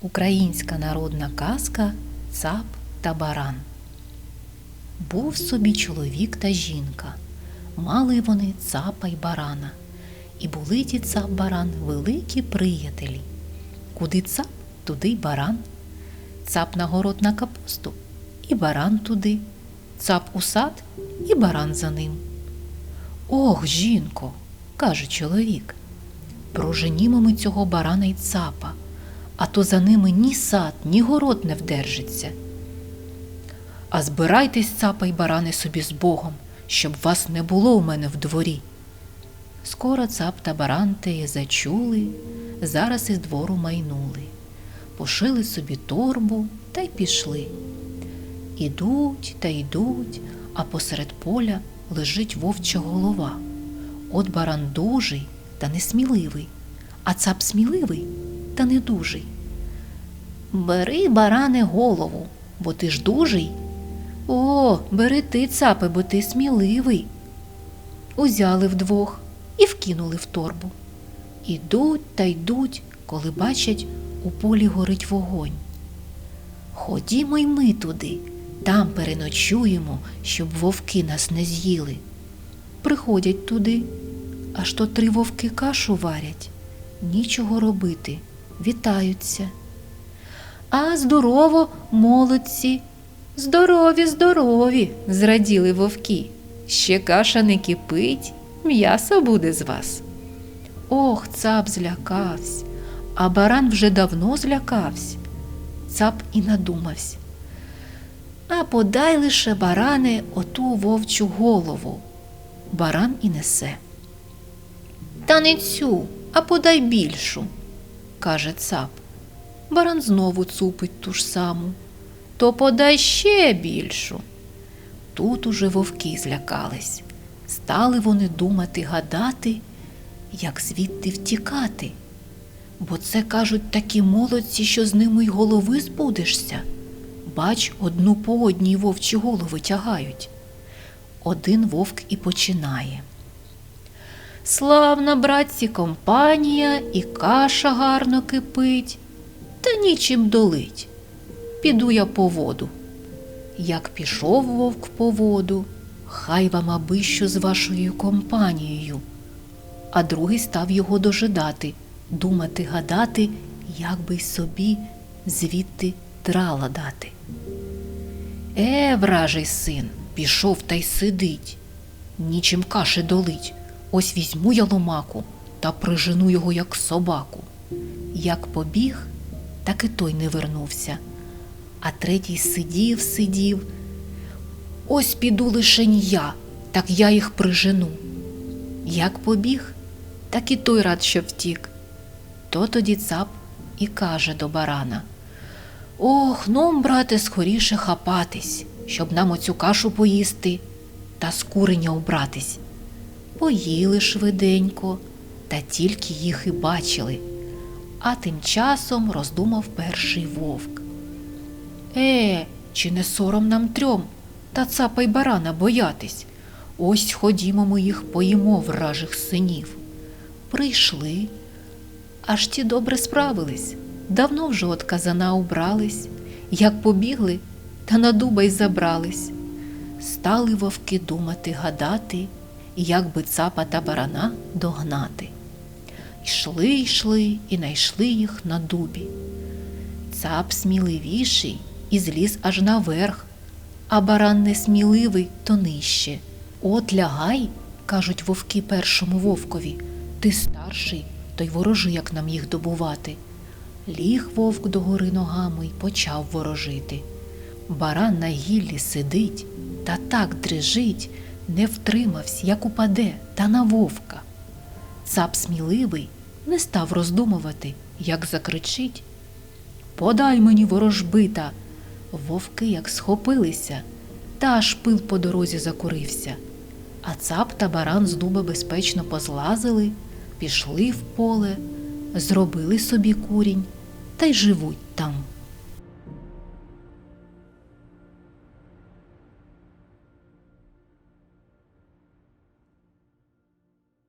Українська народна казка Цап та баран. Був собі чоловік та жінка. Мали вони цапа й барана. І були ті цап баран великі приятелі. Куди цап, туди й баран. Цап на город на капусту, і баран туди. Цап у сад, і баран за ним. Ох, жінко, каже чоловік, проженімо ми цього барана й цапа, а то за ними ні сад, ні город не вдержиться. А збирайтесь, цапа й барани собі з Богом, щоб вас не було у мене в дворі. Скоро цап та баран теє зачули, зараз із двору майнули, пошили собі торбу та й пішли. Ідуть та йдуть, а посеред поля лежить вовча голова. От баран дужий та несміливий, а цап сміливий та недужий. Бери, баране, голову, бо ти ж дужий. О, бери ти, цапе, бо ти сміливий. Узяли вдвох і вкинули в торбу. Ідуть та йдуть, коли бачать, у полі горить вогонь. Ходімо й ми туди, там переночуємо, щоб вовки нас не з'їли. Приходять туди, аж то три вовки кашу варять, нічого робити, вітаються. А здорово, молодці, здорові, здорові, зраділи вовки. Ще каша не кипить, м'ясо буде з вас. Ох, цап злякався, а баран вже давно злякався. Цап і надумався. А подай лише баране оту вовчу голову. Баран і несе. Та не цю, а подай більшу, каже цап. Баран знову цупить ту ж саму. То подай ще більшу. Тут уже вовки злякались. Стали вони думати, гадати, як звідти втікати. Бо це, кажуть, такі молодці, що з ними й голови збудешся. Бач, одну по одній вовчі голови тягають. Один вовк і починає. Славна, братці, компанія, і каша гарно кипить, та нічим долить. Піду я по воду. Як пішов вовк по воду, хай вам аби що з вашою компанією. А другий став його дожидати, думати, гадати, як би й собі звідти трала дати. Е, вражий син, пішов та й сидить. Нічим каші долить. Ось візьму я ломаку та прижену його, як собаку. Як побіг, так і той не вернувся. А третій сидів, сидів. Ось піду лишень я, так я їх прижену. Як побіг, так і той рад, що втік. То тоді цап і каже до барана Ох, ну, брате, скоріше хапатись, щоб нам оцю кашу поїсти та з куреня убратись. Поїли швиденько, та тільки їх і бачили. А тим часом роздумав перший вовк. Е, чи не сором нам трьом та цапа й барана боятись? Ось ходімо ми їх поїмо вражих синів. Прийшли, аж ті добре справились, давно вже от казана убрались, як побігли, та на дуба й забрались. Стали вовки думати, гадати, як би цапа та барана догнати. Йшли, йшли і найшли їх на дубі. Цап сміливіший і зліз аж наверх, а баран несміливий то нижче. От лягай, кажуть вовки першому вовкові, ти старший, то й ворожи, як нам їх добувати. Ліг вовк догори ногами й почав ворожити. Баран на гіллі сидить та так дрижить, не втримався, як упаде, та на вовка. Цап сміливий не став роздумувати, як закричить. Подай мені ворожбита. Вовки як схопилися, та аж пил по дорозі закурився. А цап та баран з дуба безпечно позлазили, пішли в поле, зробили собі курінь та й живуть там.